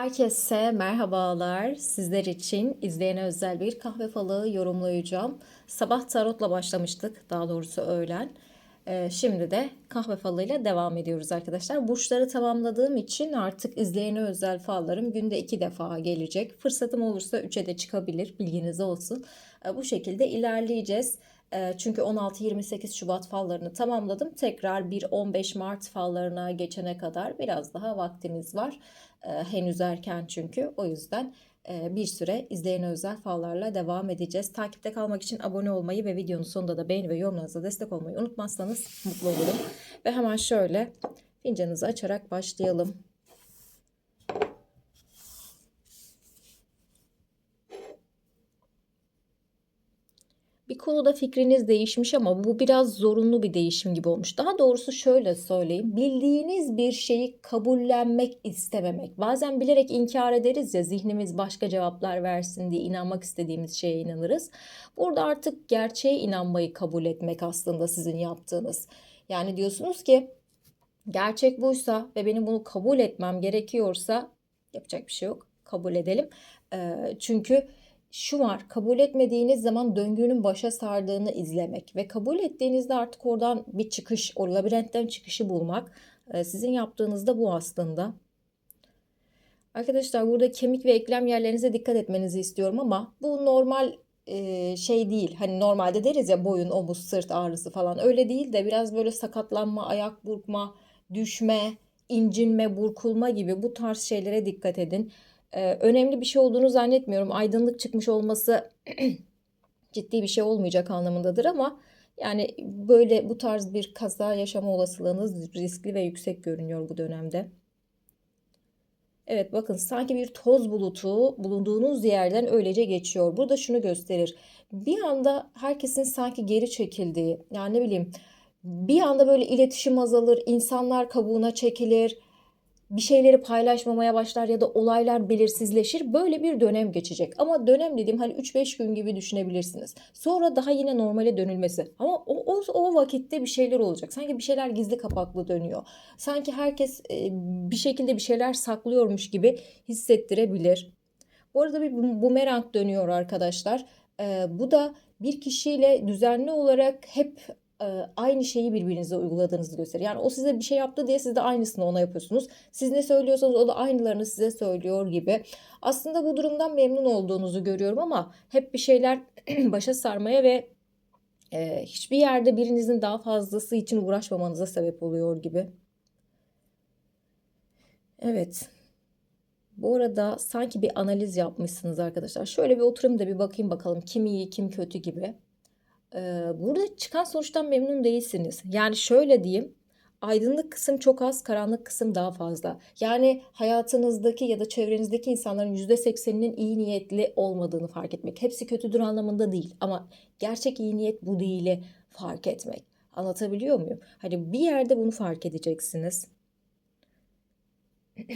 Herkese merhabalar. Sizler için izleyene özel bir kahve falı yorumlayacağım. Sabah tarotla başlamıştık, daha doğrusu öğlen. Ee, şimdi de kahve falıyla devam ediyoruz arkadaşlar. Burçları tamamladığım için artık izleyene özel fallarım günde iki defa gelecek. Fırsatım olursa üçe de çıkabilir, bilginiz olsun. Ee, bu şekilde ilerleyeceğiz. Çünkü 16-28 Şubat fallarını tamamladım. Tekrar bir 15 Mart fallarına geçene kadar biraz daha vaktimiz var. Henüz erken çünkü. O yüzden bir süre izleyene özel fallarla devam edeceğiz. Takipte kalmak için abone olmayı ve videonun sonunda da beğeni ve yorumlarınızla destek olmayı unutmazsanız mutlu olurum. Ve hemen şöyle fincanınızı açarak başlayalım. Konuda fikriniz değişmiş ama bu biraz zorunlu bir değişim gibi olmuş. Daha doğrusu şöyle söyleyeyim. Bildiğiniz bir şeyi kabullenmek istememek. Bazen bilerek inkar ederiz ya zihnimiz başka cevaplar versin diye inanmak istediğimiz şeye inanırız. Burada artık gerçeğe inanmayı kabul etmek aslında sizin yaptığınız. Yani diyorsunuz ki gerçek buysa ve benim bunu kabul etmem gerekiyorsa yapacak bir şey yok. Kabul edelim. Çünkü şu var kabul etmediğiniz zaman döngünün başa sardığını izlemek ve kabul ettiğinizde artık oradan bir çıkış, o labirentten çıkışı bulmak e, sizin yaptığınızda bu aslında. Arkadaşlar burada kemik ve eklem yerlerinize dikkat etmenizi istiyorum ama bu normal e, şey değil. Hani normalde deriz ya boyun, omuz, sırt ağrısı falan öyle değil de biraz böyle sakatlanma, ayak burkma, düşme, incinme, burkulma gibi bu tarz şeylere dikkat edin. Ee, önemli bir şey olduğunu zannetmiyorum. Aydınlık çıkmış olması ciddi bir şey olmayacak anlamındadır ama yani böyle bu tarz bir kaza yaşama olasılığınız riskli ve yüksek görünüyor bu dönemde. Evet bakın sanki bir toz bulutu bulunduğunuz yerden öylece geçiyor. Burada şunu gösterir. Bir anda herkesin sanki geri çekildiği yani ne bileyim bir anda böyle iletişim azalır, insanlar kabuğuna çekilir bir şeyleri paylaşmamaya başlar ya da olaylar belirsizleşir. Böyle bir dönem geçecek. Ama dönem dediğim hani 3-5 gün gibi düşünebilirsiniz. Sonra daha yine normale dönülmesi. Ama o, o, o vakitte bir şeyler olacak. Sanki bir şeyler gizli kapaklı dönüyor. Sanki herkes e, bir şekilde bir şeyler saklıyormuş gibi hissettirebilir. Bu arada bir bumerang dönüyor arkadaşlar. E, bu da bir kişiyle düzenli olarak hep aynı şeyi birbirinize uyguladığınızı gösterir. Yani o size bir şey yaptı diye siz de aynısını ona yapıyorsunuz. Siz ne söylüyorsanız o da aynılarını size söylüyor gibi. Aslında bu durumdan memnun olduğunuzu görüyorum ama hep bir şeyler başa sarmaya ve e, hiçbir yerde birinizin daha fazlası için uğraşmamanıza sebep oluyor gibi. Evet. Bu arada sanki bir analiz yapmışsınız arkadaşlar. Şöyle bir oturayım da bir bakayım bakalım kim iyi kim kötü gibi. Burada çıkan sonuçtan memnun değilsiniz. Yani şöyle diyeyim. Aydınlık kısım çok az, karanlık kısım daha fazla. Yani hayatınızdaki ya da çevrenizdeki insanların %80'inin iyi niyetli olmadığını fark etmek. Hepsi kötüdür anlamında değil ama gerçek iyi niyet bu değili fark etmek. Anlatabiliyor muyum? Hani bir yerde bunu fark edeceksiniz.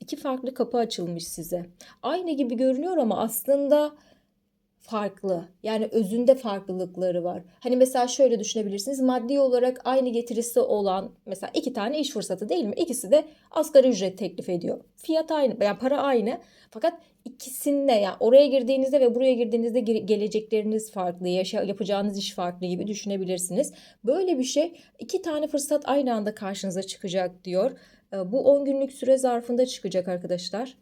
İki farklı kapı açılmış size. Aynı gibi görünüyor ama aslında farklı. Yani özünde farklılıkları var. Hani mesela şöyle düşünebilirsiniz. Maddi olarak aynı getirisi olan mesela iki tane iş fırsatı değil mi? İkisi de asgari ücret teklif ediyor. Fiyat aynı. Yani para aynı. Fakat ikisinde yani oraya girdiğinizde ve buraya girdiğinizde gelecekleriniz farklı, yaşa, yapacağınız iş farklı gibi düşünebilirsiniz. Böyle bir şey iki tane fırsat aynı anda karşınıza çıkacak diyor. Ee, bu 10 günlük süre zarfında çıkacak arkadaşlar.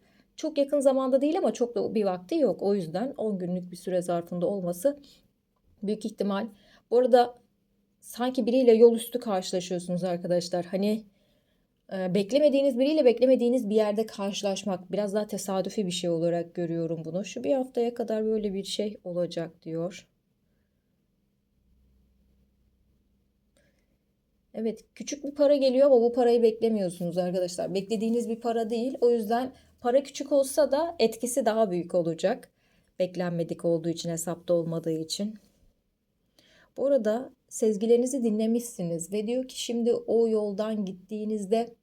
Çok yakın zamanda değil ama çok da bir vakti yok. O yüzden 10 günlük bir süre zarfında olması büyük ihtimal. Bu arada sanki biriyle yol üstü karşılaşıyorsunuz arkadaşlar. Hani e, beklemediğiniz biriyle beklemediğiniz bir yerde karşılaşmak biraz daha tesadüfi bir şey olarak görüyorum bunu. Şu bir haftaya kadar böyle bir şey olacak diyor. Evet, küçük bir para geliyor ama bu parayı beklemiyorsunuz arkadaşlar. Beklediğiniz bir para değil. O yüzden Para küçük olsa da etkisi daha büyük olacak. Beklenmedik olduğu için, hesapta olmadığı için. Bu arada sezgilerinizi dinlemişsiniz ve diyor ki şimdi o yoldan gittiğinizde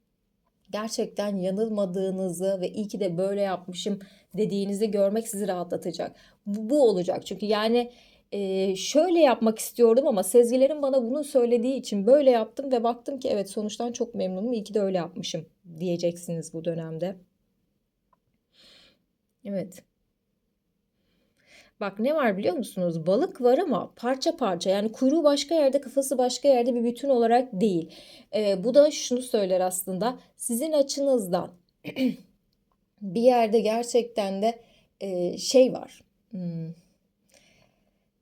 gerçekten yanılmadığınızı ve iyi ki de böyle yapmışım dediğinizi görmek sizi rahatlatacak. Bu, bu olacak çünkü yani e, şöyle yapmak istiyordum ama sezgilerim bana bunu söylediği için böyle yaptım ve baktım ki evet sonuçtan çok memnunum iyi ki de öyle yapmışım diyeceksiniz bu dönemde. Evet. Bak ne var biliyor musunuz? Balık var ama parça parça. Yani kuyruğu başka yerde, kafası başka yerde bir bütün olarak değil. Ee, bu da şunu söyler aslında. Sizin açınızdan bir yerde gerçekten de e, şey var. Hmm,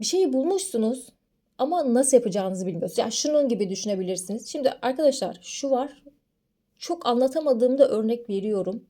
bir şeyi bulmuşsunuz ama nasıl yapacağınızı bilmiyorsunuz. Yani şunun gibi düşünebilirsiniz. Şimdi arkadaşlar şu var. Çok anlatamadığımda örnek veriyorum.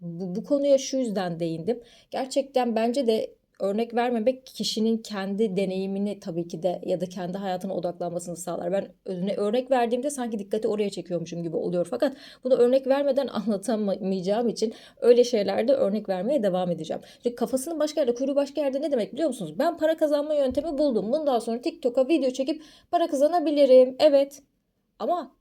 Bu, bu konuya şu yüzden değindim. Gerçekten bence de örnek vermemek kişinin kendi deneyimini tabii ki de ya da kendi hayatına odaklanmasını sağlar. Ben özüne örnek verdiğimde sanki dikkati oraya çekiyormuşum gibi oluyor. Fakat bunu örnek vermeden anlatamayacağım için öyle şeylerde örnek vermeye devam edeceğim. Çünkü kafasının başka yerde, kuyruğu başka yerde ne demek biliyor musunuz? Ben para kazanma yöntemi buldum. Bundan sonra TikTok'a video çekip para kazanabilirim. Evet. Ama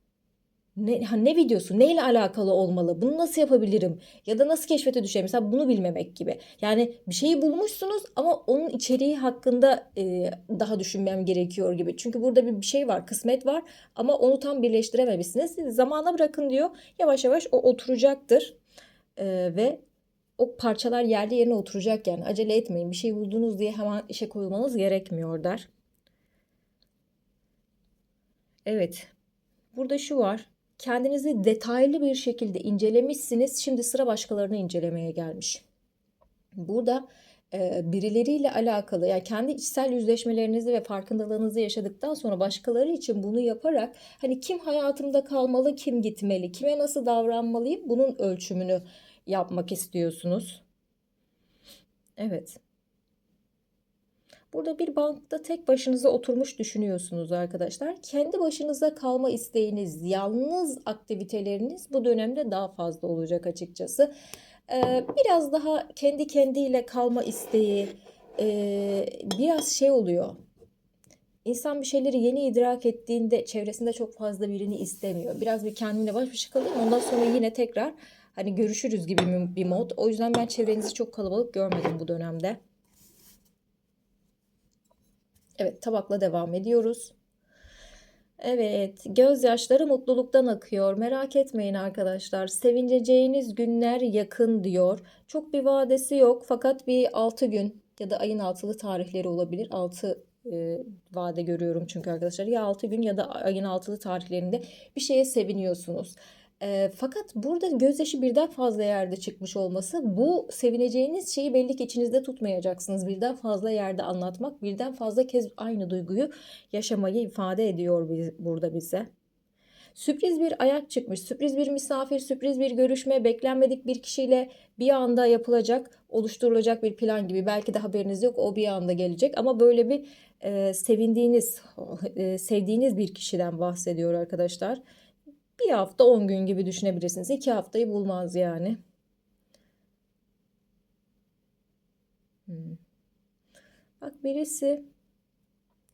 ne, ha, ne videosu, neyle alakalı olmalı, bunu nasıl yapabilirim ya da nasıl keşfete düşerim mesela bunu bilmemek gibi. Yani bir şeyi bulmuşsunuz ama onun içeriği hakkında e, daha düşünmem gerekiyor gibi. Çünkü burada bir, bir şey var, kısmet var ama onu tam birleştirememişsiniz. Siz zamana bırakın diyor, yavaş yavaş o oturacaktır E, ve o parçalar yerli yerine oturacak yani acele etmeyin bir şey buldunuz diye hemen işe koyulmanız gerekmiyor der. Evet. Burada şu var kendinizi detaylı bir şekilde incelemişsiniz. Şimdi sıra başkalarını incelemeye gelmiş. Burada e, birileriyle alakalı yani kendi içsel yüzleşmelerinizi ve farkındalığınızı yaşadıktan sonra başkaları için bunu yaparak hani kim hayatımda kalmalı, kim gitmeli, kime nasıl davranmalıyım bunun ölçümünü yapmak istiyorsunuz. Evet. Burada bir bankta tek başınıza oturmuş düşünüyorsunuz arkadaşlar. Kendi başınıza kalma isteğiniz, yalnız aktiviteleriniz bu dönemde daha fazla olacak açıkçası. Ee, biraz daha kendi kendiyle kalma isteği, e, biraz şey oluyor. İnsan bir şeyleri yeni idrak ettiğinde çevresinde çok fazla birini istemiyor. Biraz bir kendine baş başa kalayım ondan sonra yine tekrar hani görüşürüz gibi bir mod. O yüzden ben çevrenizi çok kalabalık görmedim bu dönemde. Evet tabakla devam ediyoruz. Evet, gözyaşları mutluluktan akıyor. Merak etmeyin arkadaşlar. Sevineceğiniz günler yakın diyor. Çok bir vadesi yok fakat bir 6 gün ya da ayın altılı tarihleri olabilir. 6 e, vade görüyorum çünkü arkadaşlar. Ya 6 gün ya da ayın altılı tarihlerinde bir şeye seviniyorsunuz. E, fakat burada gözyaşı birden fazla yerde çıkmış olması bu sevineceğiniz şeyi belli ki içinizde tutmayacaksınız. Birden fazla yerde anlatmak, birden fazla kez aynı duyguyu yaşamayı ifade ediyor burada bize. Sürpriz bir ayak çıkmış, sürpriz bir misafir, sürpriz bir görüşme, beklenmedik bir kişiyle bir anda yapılacak, oluşturulacak bir plan gibi. Belki de haberiniz yok, o bir anda gelecek ama böyle bir e, sevindiğiniz, e, sevdiğiniz bir kişiden bahsediyor arkadaşlar. Bir hafta 10 gün gibi düşünebilirsiniz. 2 haftayı bulmaz yani. Hmm. Bak birisi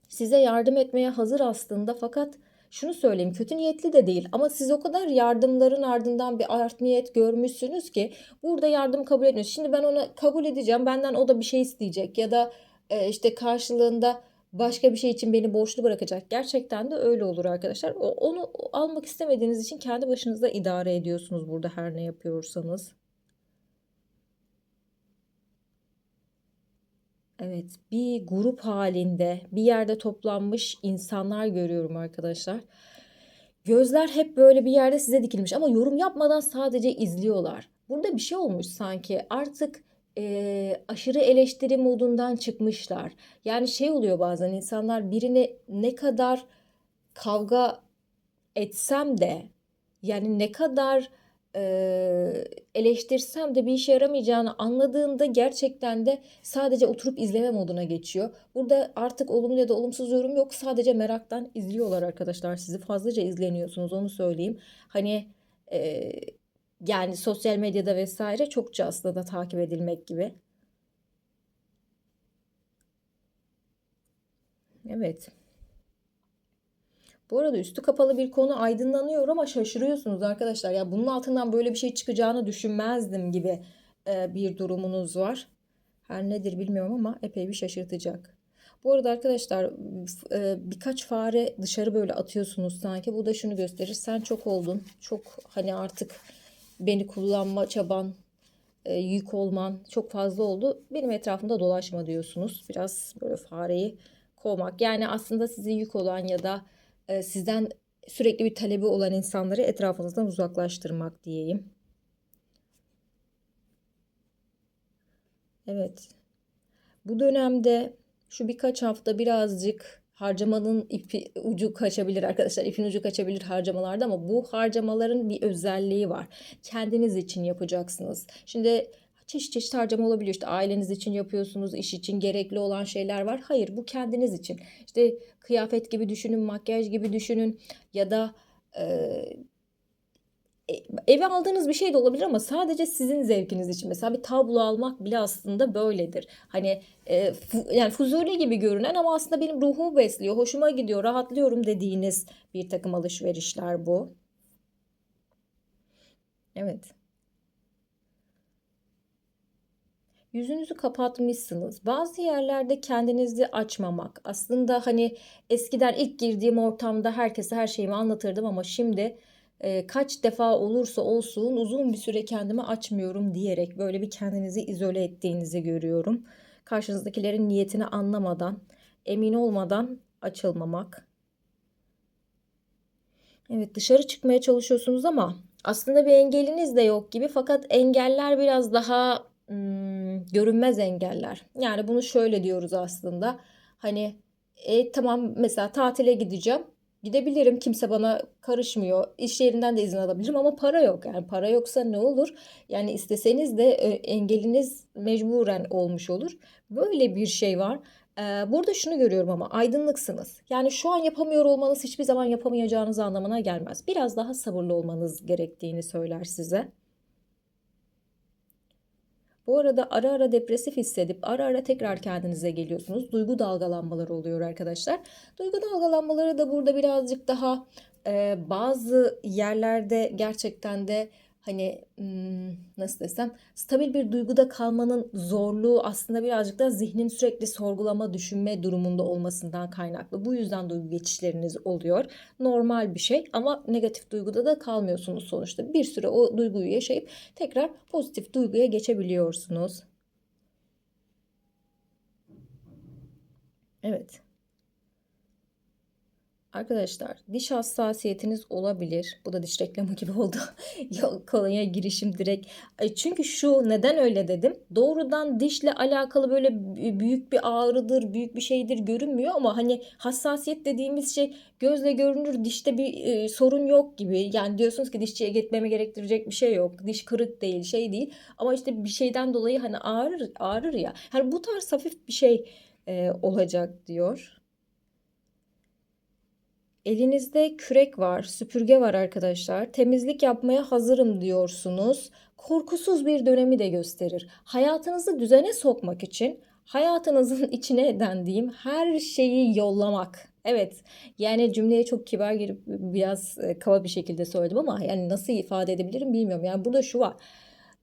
size yardım etmeye hazır aslında fakat şunu söyleyeyim kötü niyetli de değil ama siz o kadar yardımların ardından bir art niyet görmüşsünüz ki burada yardım kabul etmiyorsunuz. Şimdi ben ona kabul edeceğim benden o da bir şey isteyecek ya da e, işte karşılığında başka bir şey için beni borçlu bırakacak. Gerçekten de öyle olur arkadaşlar. Onu almak istemediğiniz için kendi başınıza idare ediyorsunuz burada her ne yapıyorsanız. Evet, bir grup halinde bir yerde toplanmış insanlar görüyorum arkadaşlar. Gözler hep böyle bir yerde size dikilmiş ama yorum yapmadan sadece izliyorlar. Burada bir şey olmuş sanki. Artık e, aşırı eleştiri modundan çıkmışlar. Yani şey oluyor bazen insanlar birini ne kadar kavga etsem de yani ne kadar e, eleştirsem de bir işe yaramayacağını anladığında gerçekten de sadece oturup izleme moduna geçiyor. Burada artık olumlu ya da olumsuz yorum yok. Sadece meraktan izliyorlar arkadaşlar. Sizi fazlaca izleniyorsunuz onu söyleyeyim. Hani e, yani sosyal medyada vesaire çokça aslında takip edilmek gibi. Evet. Bu arada üstü kapalı bir konu aydınlanıyor ama şaşırıyorsunuz arkadaşlar. Ya bunun altından böyle bir şey çıkacağını düşünmezdim gibi e, bir durumunuz var. Her nedir bilmiyorum ama epey bir şaşırtacak. Bu arada arkadaşlar e, birkaç fare dışarı böyle atıyorsunuz sanki. Bu da şunu gösterir. Sen çok oldun. Çok hani artık beni kullanma çaban e, yük olman çok fazla oldu. Benim etrafımda dolaşma diyorsunuz. Biraz böyle fareyi kovmak. Yani aslında size yük olan ya da e, sizden sürekli bir talebi olan insanları etrafınızdan uzaklaştırmak diyeyim. Evet. Bu dönemde şu birkaç hafta birazcık harcamanın ipi ucu kaçabilir arkadaşlar. İpin ucu kaçabilir harcamalarda ama bu harcamaların bir özelliği var. Kendiniz için yapacaksınız. Şimdi çeşit çeşit harcama olabiliyor. İşte aileniz için yapıyorsunuz, iş için gerekli olan şeyler var. Hayır, bu kendiniz için. İşte kıyafet gibi düşünün, makyaj gibi düşünün ya da e, eve aldığınız bir şey de olabilir ama sadece sizin zevkiniz için. Mesela bir tablo almak bile aslında böyledir. Hani e, fu, yani fuzuli gibi görünen ama aslında benim ruhumu besliyor, hoşuma gidiyor, rahatlıyorum dediğiniz bir takım alışverişler bu. Evet. Yüzünüzü kapatmışsınız. Bazı yerlerde kendinizi açmamak. Aslında hani eskiden ilk girdiğim ortamda herkese her şeyimi anlatırdım ama şimdi e, kaç defa olursa olsun uzun bir süre kendimi açmıyorum diyerek böyle bir kendinizi izole ettiğinizi görüyorum. Karşınızdakilerin niyetini anlamadan, emin olmadan açılmamak. Evet dışarı çıkmaya çalışıyorsunuz ama aslında bir engeliniz de yok gibi fakat engeller biraz daha hmm, görünmez engeller. Yani bunu şöyle diyoruz aslında. Hani e, tamam mesela tatile gideceğim. Gidebilirim. Kimse bana karışmıyor. İş yerinden de izin alabilirim ama para yok. Yani para yoksa ne olur? Yani isteseniz de e, engeliniz mecburen olmuş olur. Böyle bir şey var. Burada şunu görüyorum ama aydınlıksınız. Yani şu an yapamıyor olmanız hiçbir zaman yapamayacağınız anlamına gelmez. Biraz daha sabırlı olmanız gerektiğini söyler size. Bu arada ara ara depresif hissedip ara ara tekrar kendinize geliyorsunuz. Duygu dalgalanmaları oluyor arkadaşlar. Duygu dalgalanmaları da burada birazcık daha e, bazı yerlerde gerçekten de hani nasıl desem stabil bir duyguda kalmanın zorluğu aslında birazcık da zihnin sürekli sorgulama, düşünme durumunda olmasından kaynaklı. Bu yüzden duygu geçişleriniz oluyor. Normal bir şey ama negatif duyguda da kalmıyorsunuz sonuçta. Bir süre o duyguyu yaşayıp tekrar pozitif duyguya geçebiliyorsunuz. Evet. Arkadaşlar diş hassasiyetiniz olabilir. Bu da diş reklamı gibi oldu. Kolonya girişim direkt. Çünkü şu neden öyle dedim. Doğrudan dişle alakalı böyle büyük bir ağrıdır, büyük bir şeydir görünmüyor ama hani hassasiyet dediğimiz şey gözle görünür dişte bir e, sorun yok gibi. Yani diyorsunuz ki dişçiye gitmeme gerektirecek bir şey yok. Diş kırık değil, şey değil. Ama işte bir şeyden dolayı hani ağrır ağrır ya. Hani bu tarz hafif bir şey e, olacak diyor. Elinizde kürek var, süpürge var arkadaşlar. Temizlik yapmaya hazırım diyorsunuz. Korkusuz bir dönemi de gösterir. Hayatınızı düzene sokmak için hayatınızın içine dendiğim her şeyi yollamak. Evet yani cümleye çok kibar girip biraz e, kaba bir şekilde söyledim ama yani nasıl ifade edebilirim bilmiyorum. Yani burada şu var.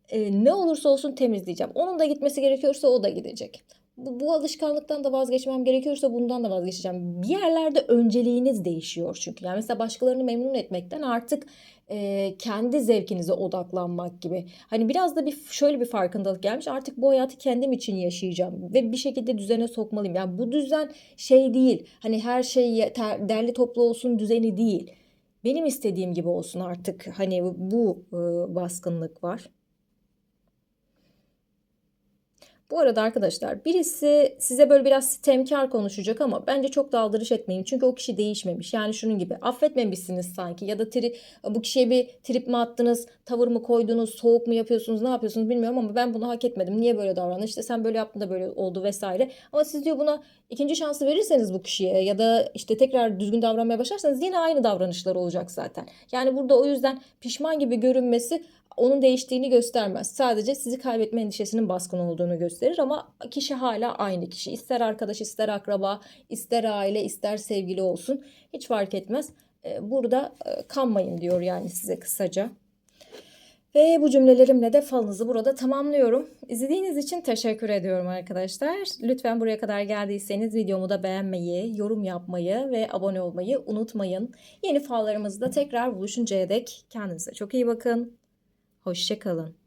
E, ne olursa olsun temizleyeceğim. Onun da gitmesi gerekiyorsa o da gidecek bu, bu alışkanlıktan da vazgeçmem gerekiyorsa bundan da vazgeçeceğim. Bir yerlerde önceliğiniz değişiyor çünkü. Yani mesela başkalarını memnun etmekten artık e, kendi zevkinize odaklanmak gibi. Hani biraz da bir şöyle bir farkındalık gelmiş. Artık bu hayatı kendim için yaşayacağım ve bir şekilde düzene sokmalıyım. Yani bu düzen şey değil. Hani her şey derli toplu olsun düzeni değil. Benim istediğim gibi olsun artık. Hani bu e, baskınlık var. Bu arada arkadaşlar birisi size böyle biraz sitemkar konuşacak ama bence çok da aldırış etmeyin. Çünkü o kişi değişmemiş. Yani şunun gibi affetmemişsiniz sanki ya da tri, bu kişiye bir trip mi attınız, tavır mı koydunuz, soğuk mu yapıyorsunuz, ne yapıyorsunuz bilmiyorum ama ben bunu hak etmedim. Niye böyle davranın? İşte sen böyle yaptın da böyle oldu vesaire. Ama siz diyor buna ikinci şansı verirseniz bu kişiye ya da işte tekrar düzgün davranmaya başlarsanız yine aynı davranışlar olacak zaten. Yani burada o yüzden pişman gibi görünmesi onun değiştiğini göstermez. Sadece sizi kaybetme endişesinin baskın olduğunu gösterir ama kişi hala aynı kişi. İster arkadaş, ister akraba, ister aile, ister sevgili olsun hiç fark etmez. Ee, burada e, kanmayın diyor yani size kısaca. Ve bu cümlelerimle de falınızı burada tamamlıyorum. İzlediğiniz için teşekkür ediyorum arkadaşlar. Lütfen buraya kadar geldiyseniz videomu da beğenmeyi, yorum yapmayı ve abone olmayı unutmayın. Yeni fallarımızda tekrar buluşuncaya dek kendinize çok iyi bakın. Hoşçakalın.